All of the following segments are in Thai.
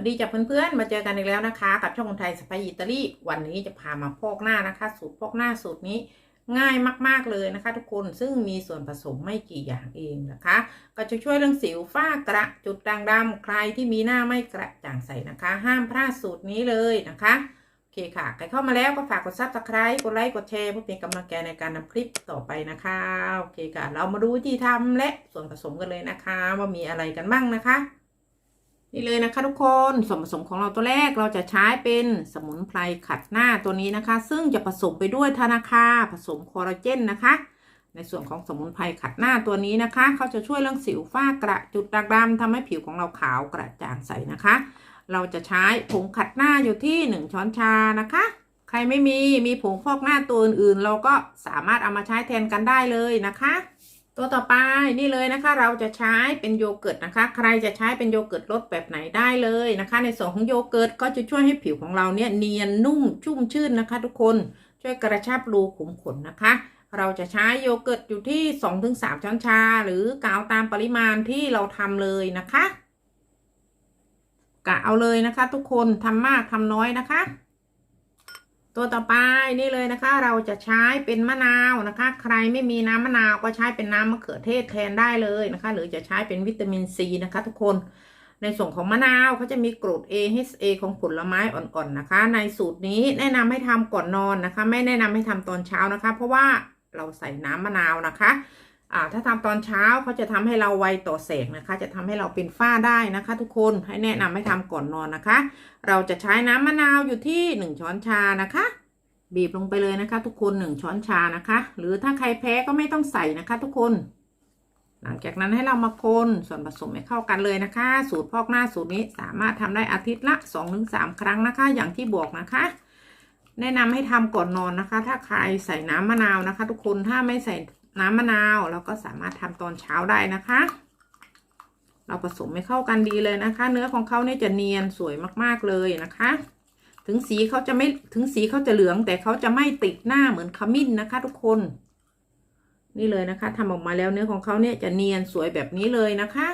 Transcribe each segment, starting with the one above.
วันดีจากเพื่อนๆ มาเจอกันอีกแล้วนะคะ กับช่องคนไทยสไปอิตาลีวันนี้จะพามาพอกหน้านะคะ สูตรพอกหน้าสูตรนี้ง่ายมากๆเลยนะคะ ทุกคนซึ่งมีส่วนผสมไม่กี่อย่างเองนะคะ ก็จะช่วยเรื่องสิวฝ้ากระจุดด่างดำใครที่มีหน้าไม่กระจ่างใสนะคะ ห้ามพลาดสูตรนี้เลยนะคะโอเคค่ะใครเข้ามาแล้วก็ฝากกดซับสไคร b e กดไลค์กดแชร์เพื่อเป็นกำลังใจในการนำคลิปต่อไปนะคะโอเคค่ะ เรามาดูวิธีทำและส่วนผสมกันเลยนะคะ ว่ามีอะไรกันบ้างนะคะ นี่เลยนะคะทุกคนส่วนผสมของเราตัวแรกเราจะใช้เป็นสมุนไพรขัดหน้าตัวนี้นะคะ ซึ่งจะผสมไปด้วยธนาคาผสมคอลลาเจนนะคะ ในส่วนของสมุนไพรขัดหน้าตัวนี้นะคะเขาจะช่วยเรื่องสิวฝ้ากระจุดด่างดำทำให้ผิวของเราขาวกระจ่างใสนะคะ เราจะใช้ผงขัดหน้าอยู่ที่ 1 ช้อนชานะคะ ใครไม่มีมีผงฟอกหน้าตัวอื่นๆ เราก็สามารถเอามาใช้แทนกันได้เลยนะคะ ตัวต่อไปนี่เลยนะคะเราจะใช้เป็นโยเกิร์ตนะคะ ใครจะใช้เป็นโยเกิร์ตรสแบบไหนได้เลยนะคะ ในส่วนของโยเกิร์ตก็จะช่วยให้ผิวของเราเนี่ยเนียนนุ่มชุ่มชื่นนะคะ ทุกคนช่วยกระชับรูขุมขนนะคะ เราจะใช้โยเกิร์ตอยู่ที่ 2-3 ช้อนชา หรือกาวตามปริมาณที่เราทำเลยนะคะกะเอาเลยนะคะ ทุกคนทำมากทำน้อยนะคะ ตัวต่อไปนี่เลยนะคะเราจะใช้เป็นมะนาวนะคะ ใครไม่มีน้ำมะนาวก็ใช้เป็นน้ำมะเขือเทศแทนได้เลยนะคะ หรือจะใช้เป็นวิตามินซีนะคะ ทุกคนในส่วนของมะนาวเขาจะมีกรด AHA ของผลไม้อ่อนๆนะคะ ในสูตรนี้แนะนำให้ทำก่อนนอนนะคะ ไม่แนะนำให้ทำตอนเช้านะคะ เพราะว่าเราใส่น้ำมะนาวนะคะ อ่าถ้าทำตอนเช้าเขาจะทำให้เราไวต่อแสงนะคะ จะทำให้เราเป็นฝ้าได้นะคะ ทุกคนให้แนะนำให้ทำก่อนนอนนะคะ เราจะใช้น้ำมะนาวอยู่ที่หนึ่งช้อนชานะคะ บีบลงไปเลยนะคะ ทุกคนหนึ่งช้อนชานะคะ หรือถ้าใครแพ้ก็ไม่ต้องใส่นะคะ ทุกคน หลังจากนั้นให้เรามาคนส่วนผสมให้เข้ากันเลยนะคะ สูตรพอกหน้าสูตรนี้สามารถทำได้อาทิตย์ละ 2-3 ครั้งนะคะ อย่างที่บอกนะคะแนะนำให้ทำก่อนนอนนะคะ ถ้าใครใส่น้ำมะนาวนะคะ ทุกคนถ้าไม่ใส่ น้ำมะนาวเราก็สามารถทำตอนเช้าได้นะคะ เราผสมให้เข้ากันดีเลยนะคะ เนื้อของเขาเนี่ยจะเนียนสวยมากๆเลยนะคะ ถึงสีเขาจะไม่ถึงสีเขาจะเหลือง แต่เขาจะไม่ติดหน้าเหมือนขมิ้นนะคะ ทุกคน นี่เลยนะคะทำออกมาแล้วเนื้อของเขาเนี่ยจะเนียนสวยแบบนี้เลยนะคะ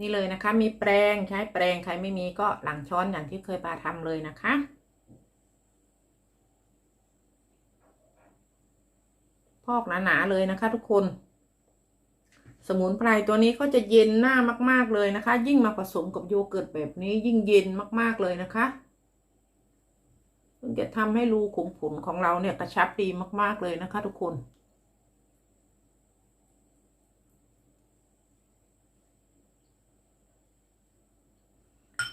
นี่เลยนะคะ มีแปรงใช้แปรงใครไม่มีก็หลังช้อนอย่างที่เคยปาทำเลยนะคะ อกหนาๆเลยนะคะ ทุกคน สมุนไพรตัวนี้ก็จะเย็นหน้ามากๆเลยนะคะ ยิ่งมาผสมกับโยเกิร์ตแบบนี้ยิ่งเย็นมากๆเลยนะคะมันจะทำให้รูขุมขนของเราเนี่ยกระชับดีมากๆเลยนะคะ ทุกคน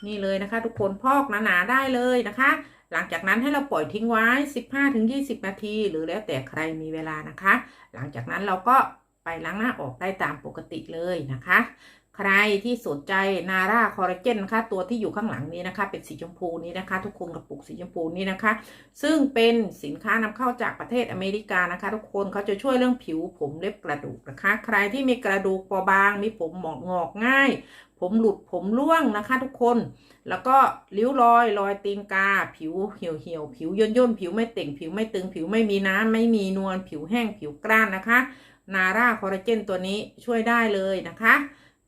นี่เลยนะคะ ทุกคนพอกหนาๆได้เลยนะคะ หลังจากนั้นให้เราปล่อยทิ้งไว้ 15-20 นาที หรือแล้วแต่ใครมีเวลานะคะ หลังจากนั้นเราก็ไปล้างหน้าออกได้ตามปกติเลยนะคะ ใครที่สนใจนาร่าคอลลาเจนนะคะตัวที่อยู่ข้างหลังนี้นะคะ เป็นสีชมพูนี้นะคะ ทุกคนกระปุกสีชมพูนี้นะคะ ซึ่งเป็นสินค้านำเข้าจากประเทศอเมริกานะคะ ทุกคนเขาจะช่วยเรื่องผิวผมเล็บกระดูกนะคะ ใครที่มีกระดูกปรบาง มีผมหมอกงอกง่าย ผมหลุดผมร่วงนะคะ ทุกคน แล้วก็ริ้วรอยรอยตีนกา ผิวเหี่ยวเหี่ยวผิวย่นย่นผิวไม่เต่ง ผิวไม่ตึง ผิวไม่มีน้ำไม่มีนวลผิวแห้งผิวกร้านนะคะ นาร่าคอลลาเจนตัวนี้ช่วยได้เลยนะคะ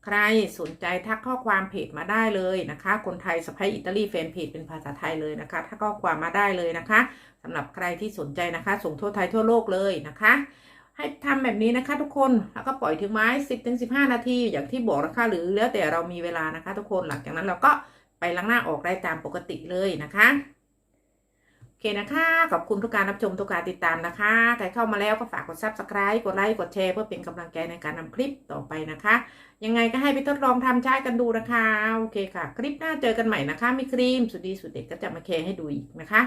ใครสนใจทักข้อความเพจมาได้เลยนะคะ คนไทยสไปอิตาลีแฟนเพจเป็นภาษาไทยเลยนะคะถ้าข้อความมาได้เลยนะคะสำหรับใครที่สนใจนะคะ ส่งทั่วไทยทั่วโลกเลยนะคะ ให้ทำแบบนี้นะคะทุกคนแล้วก็ปล่อยทิ้งไว้10-15นาที อย่างที่บอกนะคะหรือแล้วแต่เรามีเวลานะคะ ทุกคนหลังจากนั้นเราก็ไปล้างหน้าออกได้ตามปกติเลยนะคะ เคนะคะ ขอบคุณทุกการรับชมทุกการติดตามนะคะ ใครเข้ามาแล้วก็ฝากกด subscribe กดไลค์ กดแชร์ เพื่อเป็นกำลังใจในการนำคลิปต่อไปนะคะ ยังไงก็ให้ไปทดลองทำใช้กันดูนะคะ โอเคค่ะ คลิปหน้าเจอกันใหม่นะคะ มีครีมสุดดีสุดเด็ดก็จะมาแชร์ให้ดูอีกนะคะ